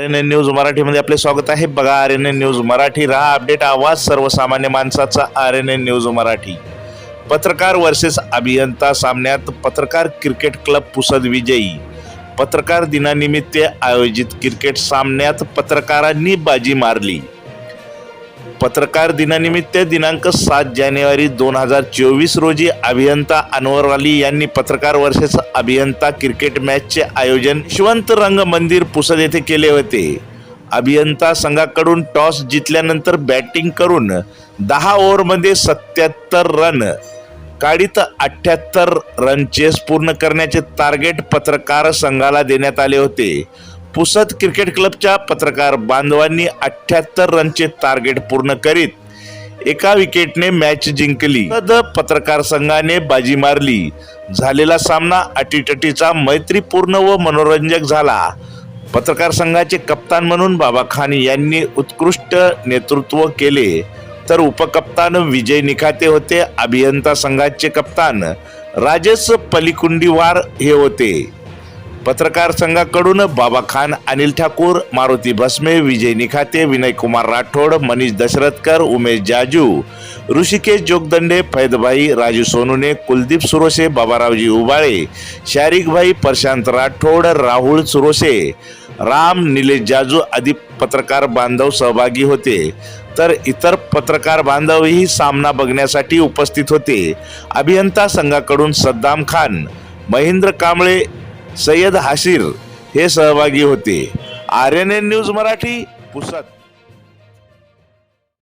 R N N news मराठीमध्ये आपले स्वागत आहे. बघा R N N news Marathi. राहा अपडेट आवाज सर्वसामान्य माणसाचा R N N news Marathi. पत्रकार वर्सेस अभियंता सामन्यात पत्रकार क्रिकेट क्लब पुसद विजयी. पत्रकार दिनानिमित्त आयोजित क्रिकेट सामन्यात पत्रकारांनी बाजी मारली. पत्रकार दिनानिमित्त दिनांक सात जानेवारी दोन हजार चोवीस रोजी अभियंता अनवर अली यांनी पत्रकार वर्षेस अभियंता क्रिकेट मॅचचे आयोजन शिवंत रंग मंदिर पुसद येथे केले होते. अभियंता संघाकडून टॉस जिंकल्यानंतर बॅटिंग करून दहा ओव्हरमध्ये सत्याहत्तर रन काढीत अठ्ठ्याहत्तर रन चेस पूर्ण करण्याचे टार्गेट पत्रकार संघाला देण्यात आले होते. पुसद क्रिकेट क्लबच्या पत्रकार बांधवांनी अठ्ठ्याहत्तर रनचे टार्गेट पूर्ण करीत एका विकेटने मॅच जिंकली. पत्रकार संघाने बाजी मारली. झालेला सामना अटीटटीचा मैत्रीपूर्ण व मनोरंजक झाला. पत्रकार संघाचे कप्तान म्हणून बाबा खान यांनी उत्कृष्ट नेतृत्व केले. तर उपकप्तान विजय निखाते होते. अभियंता संघाचे कप्तान राजेश पलिकुंडीवार हे होते. पत्रकार संघाकडून बाबा खान अनिल ठाकूर मारुती भस्मे विजय निखाते विनय कुमार राठोड मनीष दशरथकर उमेश जाजू ऋषिकेश जोगदंडे फैदभाई राजू सोनुने कुलदीप सुरोसे बाबारावजी उबाळे शारिकभाई प्रशांत राठोड राहुल सुरोसे राम निलेश जाजू आदी पत्रकार बांधव सहभागी होते. तर इतर पत्रकार बांधवही सामना बघण्यासाठी उपस्थित होते. अभियंता संघाकडून सद्दाम खान महेंद्र कांबळे सय्यद हाशीर हे सहभागी होते. R N N news Marathi Pusad.